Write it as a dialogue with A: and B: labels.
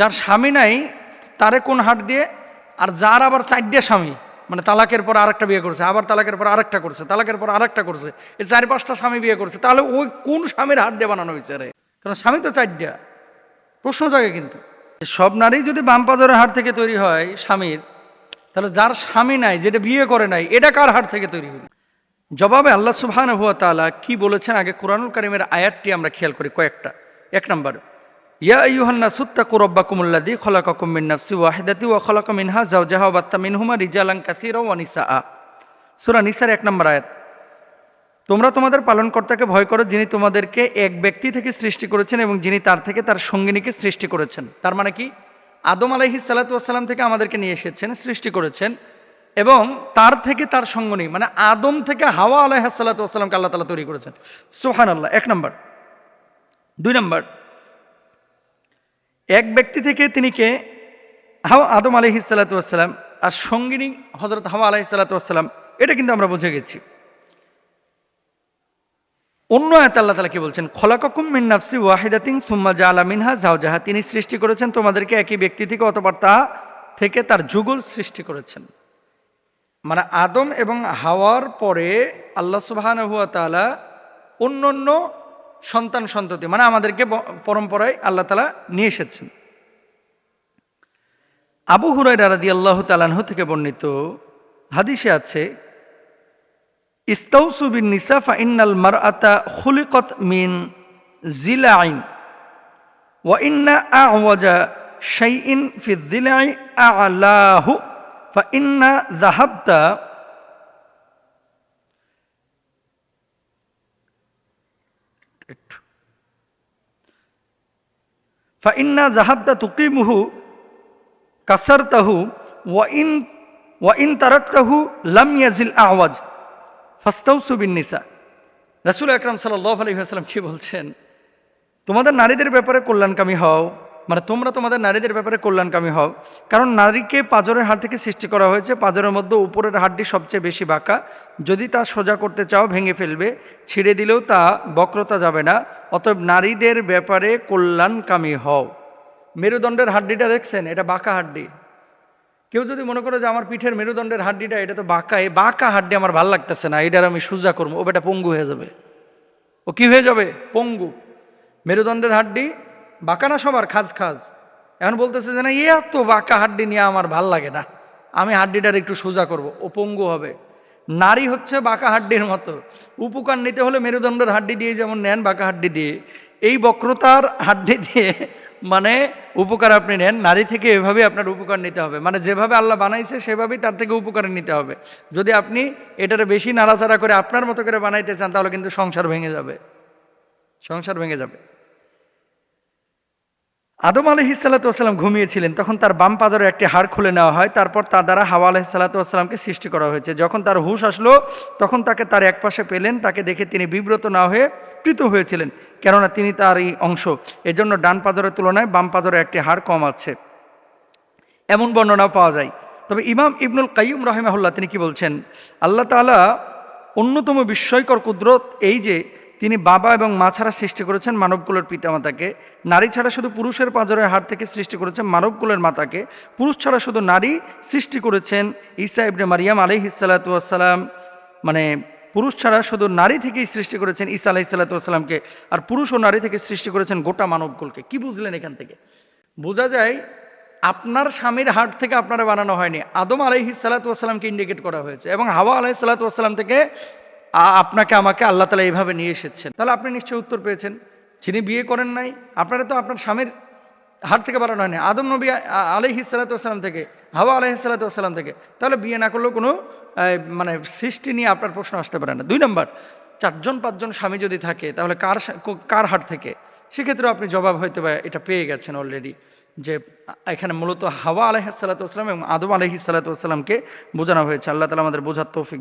A: যার স্বামী নাই, তারে কোন হাট দিয়ে, আর যার আবার চারটে স্বামী মানে তালাকের পর আরেকটা বিয়ে করছে, আবার তালাকের পর আরেকটা করছে, তালাকের পর আরেকটা করছে, এই চার পাঁচটা স্বামী বিয়ে করছে, তাহলে ওই কোন স্বামীর হাট দিয়ে বানানো হয়েছে রে? কারণ স্বামী তো চারটা। প্রশ্ন জাগে কিন্তু। সব নারী যদি বাম পাজরের হাট থেকে তৈরি হয় স্বামীর, তাহলে যার স্বামী নাই, যেটা বিয়ে করে নাই, এটা কার হাট থেকে তৈরি হইল জবাবে আল্লাহ সুবহান হুয়া তাআলা কি বলেছেন? আগে কোরআনুল কারিমের আয়াতটি আমরা খেয়াল করি কয়েকটা। এক নম্বর ইয়া আইয়ুহান্না সুত্তাকু রাব্বাকুমুল্লাযী খলাকাকুম মিন নাফসি ওয়াহিদাতি ওয়া খলাকা মিনহা যাওজাহা ওয়া বাত্তা মিনহুমা রিজালান কাসীরা ওয়া নিসাআ। সূরা নিসার এক নম্বর আয়াত। তোমরা তোমাদের পালনকর্তাকে ভয় করো যিনি তোমাদেরকে এক ব্যক্তি থেকে সৃষ্টি করেছেন এবং যিনি তার থেকে তার সঙ্গিনীকে সৃষ্টি করেছেন। তার মানে কি? আদম আলাইহি সাল্লাতাম থেকে আমাদেরকে নিয়ে এসেছেন, সৃষ্টি করেছেন এবং তার থেকে তার সঙ্গনী মানে আদম থেকে হাওয়া আলাইহ সাল্লাতামকে আল্লাহ তালা তৈরি করেছেন। সোহান আল্লাহ এক নম্বর। দুই নম্বর এক ব্যক্তি থেকে তিনি কে হাওয়া আদম আলহি সাল্লাতাম আর সঙ্গিনী হজরত হাওয়া আলহি সাল্লাতাম এটা কিন্তু আমরা বুঝে গেছি। অন্য আয়াত আল্লাহ তালা কি বলছেন? খলাকুম মিন নাফসি ওয়াহিদাতিং সুম্মা জালা মিনহা জাহা তিনি সৃষ্টি করেছেন তোমাদেরকে একই ব্যক্তি থেকে অতবার তা থেকে তার যুগল সৃষ্টি করেছেন। মানে আদম এবং হাওয়ার পরে আল্লাহ সুবাহান হুয়া তালা অন্য অন্য সন্তান সন্ততি মানে আমাদেরকে পরম্পরায় আল্লাহ তালা নিয়ে এসেছেন। আবু হুরাই রাদি আল্লাহ তালানহু থেকে বর্ণিত হাদিসে আছে, ইস্তাউসু বিন নিসা ফাইন্নাল মারআতা খুলিকত মিন জিলাইন, ওয়া ইন্না আওয়াজা শাইইন ফি জিলাই আলাহু ফাইন্না যাহাবতা একটু ফাইন্না জাহাবতা তুকিমুহু কাসারতাহু ওয়াইন ওয়াইন তারাক্তাহু লাম ইয়াজিল আওয়াজ ফাস্তাউ সুবিন নিসা রাসুল আকরাম সাল্লাহ আলহিহাস্লাম কি বলছেন? তোমাদের নারীদের ব্যাপারে কল্যাণকামী হও মানে তোমরা তোমাদের নারীদের ব্যাপারে কল্যাণকামী হও। কারণ নারীকে পাজরের হাড় থেকে সৃষ্টি করা হয়েছে। পাজরের মধ্যে উপরের হাড়টি সবচেয়ে বেশি বাঁকা। যদি তা সোজা করতে চাও, ভেঙে ফেলবে। ছিঁড়ে দিলেও তা বক্রতা যাবে না। অতএব নারীদের ব্যাপারে কল্যাণকামী হও। মেরুদণ্ডের হাড্ডিটা দেখছেন? এটা বাঁকা হাড্ডি কেউ যদি মনে করো যে আমার পিঠের মেরুদণ্ডের হাড্ডিটা এটা তো বাঁকা। এই বাঁকা হাড্ডি আমার ভালো লাগতেছে না। এটার আমি সোজা করব। ও বেটা পঙ্গু হয়ে যাবে। ও কি হয়ে যাবে? পঙ্গু। মেরুদণ্ডের হাড্ডি বাঁকা না সবার? খাজ খাজ। এখন বলতেছে যে না, এ এত বাঁকা হাড্ডি নিয়ে আমার ভালো লাগে না। আমি হাড্ডিটার একটু সোজা করব। ও পঙ্গু হবে। নারী হচ্ছে বাঁকা হাড্ডির মতো। উপকার নিতে হলে মেরুদণ্ডের হাড্ডি দিয়ে যেমন নেন বাঁকা হাড্ডি দিয়ে, এই বক্রতার হাড্ডি দিয়ে মানে উপকার আপনি নেন। নারী থেকে এভাবে আপনার উপকার নিতে হবে। মানে যেভাবে আল্লাহ বানাইছে, সেভাবেই তার থেকে উপকার নিতে হবে। যদি আপনি এটার বেশি নাড়াচাড়া করে আপনার মতো করে বানাইতে চান, তাহলে কিন্তু সংসার ভেঙে যাবে। সংসার ভেঙে যাবে। আদম আলহি সাল্লাতাম ঘুমিয়েছিলেন, তখন তার বাম পাজরে একটি হাড় খুলে নেওয়া হয়, তারপর তার দ্বারা হাওয়া আলহি সাল্লাতামকে সৃষ্টি করা হয়েছে। যখন তার হুশ আসলো, তখন তাকে তার এক পাশে পেলেন, তাকে দেখে তিনি বিব্রত না হয়ে প্রীত হয়েছিলেন, কেননা তিনি তার এই অংশ। এজন্য ডান পাজরের তুলনায় বাম পাজরে একটি হাড় কম আছে। এমন বর্ণনাও পাওয়া যায়। তবে ইমাম ইবনুল কাইম রহেমাহুল্লাহ তিনি কি বলছেন? আল্লাহ তাআলা অন্যতম বিস্ময়কর কুদরত এই যে তিনি বাবা এবং মা ছাড়া সৃষ্টি করেছেন মানবকুলের পিতামাতাকে। নারী ছাড়া শুধু পুরুষের পাঁজরের হাট থেকে সৃষ্টি করেছেন মানবকুলের মাতাকে। পুরুষ ছাড়া শুধু নারী সৃষ্টি করেছেন ঈসা ইবনে মারিয়াম আলহি সাল্লাতাম মানে পুরুষ ছাড়া শুধু নারী থেকেই সৃষ্টি করেছেন ঈসা আলাহি সাল্লাতামকে আর পুরুষ ও নারী থেকে সৃষ্টি করেছেন গোটা মানবকুলকে। কি বুঝলেন এখান থেকে? বোঝা যায় আপনার স্বামীর হাট থেকে আপনারা বানানো হয়নি। আদম আলাইহি সালাতামকে ইন্ডিকেট করা হয়েছে এবং হাওয়া আলাহি সালাতাম থেকে আপনাকে আমাকে আল্লাহ তালা এইভাবে নিয়ে এসেছেন। তাহলে আপনি নিশ্চয়ই উত্তর পেয়েছেন। যিনি বিয়ে করেন নাই, আপনারা তো আপনার স্বামীর হাট থেকে বানানো হয়নি। আদম নবী আলহি সালাতাম থেকে, হাওয়া আলহি সালাতাম থেকে। তাহলে বিয়ে না করলেও কোনো মানে সৃষ্টি নিয়ে আপনার প্রশ্ন আসতে পারে না। দুই নম্বর, চারজন, পাঁচজন স্বামী যদি থাকে, তাহলে কার কার হাট থেকে? সেক্ষেত্রে আপনি জবাব হয়তো বা এটা পেয়ে গেছেন অলরেডি যে এখানে মূলত হাওয়া আলহিসাল্লাতাম এবং আদম আলহি সাল্লাতামকে বোঝানো হয়েছে। আল্লাহ তালা আমাদের বোঝার তৌফিক